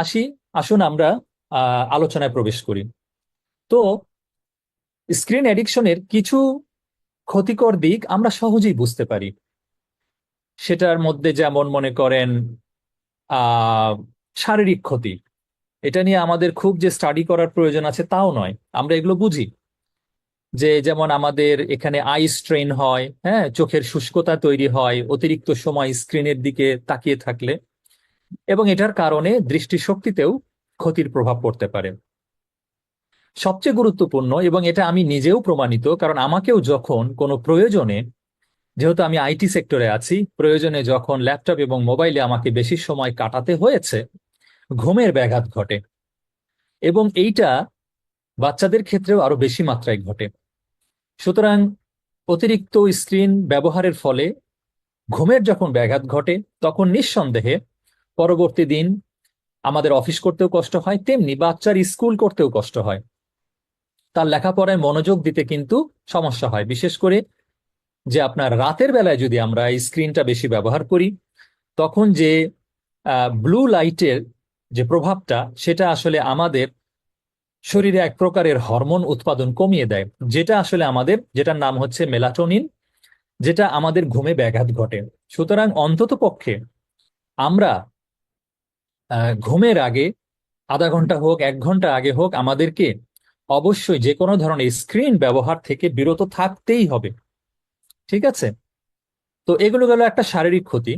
আসি, আসুন আমরা আলোচনায় প্রবেশ করি। তো, স্ক্রিন অ্যাডিকশনের কিছু ক্ষতিকর দিক আমরা সহজেই বুঝতে পারি। সেটার মধ্যে যেমন মনে করেন শারীরিক ক্ষতি। এটা নিয়ে আমাদের খুব যে স্টাডি করার প্রয়োজন আছে তাও নয়, আমরা এগুলো বুঝি। যে যেমন আমাদের এখানে আই স্ট্রেন হয় হ্যাঁ চোখের শুষ্কতা তৈরি হয়, অতিরিক্ত সময় স্ক্রিনের দিকে তাকিয়ে থাকলে। এবং এটার কারণে দৃষ্টিশক্তিতেও ক্ষতির প্রভাব পড়তে পারে। সবচেয়ে গুরুত্বপূর্ণ, এবং এটা আমি নিজেও প্রমাণিত, কারণ আমাকেও যখন কোনো প্রয়োজনে, যেহেতু আমি আইটি সেক্টরে আছি, প্রয়োজনে যখন ল্যাপটপ এবং মোবাইলে আমাকে বেশি সময় কাটাতে হয়েছে, ঘুমের ব্যাঘাত ঘটে। এবং এইটা বাচ্চাদের ক্ষেত্রেও আরও বেশি মাত্রায় ঘটে। সুতরাং অতিরিক্ত স্ক্রিন ব্যবহারের ফলে ঘুমের যখন ব্যাঘাত ঘটে, তখন নিঃসন্দেহে পরবর্তী দিন আমাদের অফিস করতেও কষ্ট হয়, তেমনি বাচ্চার স্কুল করতেও কষ্ট হয়। তার লেখাপড়ায় মনোযোগ দিতে কিন্তু সমস্যা হয়, বিশেষ করে যে আপনার রাতের বেলায় যদি আমরা স্ক্রিনটা বেশি ব্যবহার করি, তখন যে ব্লু লাইটের যে প্রভাবটা, সেটা আসলে আমাদের শরীরে এক প্রকারের হরমোন উৎপাদন কমিয়ে দেয়। যেটা আসলে আমাদের, যেটার নাম হচ্ছে মেলাটোনিন যেটা আমাদের ঘুমে ব্যাঘাত ঘটে। সুতরাং অন্তত পক্ষে আমরা ঘুমের আগে, আধা ঘণ্টা হোক, এক ঘণ্টা আগে হোক, আমাদেরকে অবশ্যই যে কোনো ধরনের স্ক্রিন ব্যবহার থেকে বিরত থাকতেই হবে। ঠিক আছে? তো এগুলো গেল একটা শারীরিক ক্ষতি।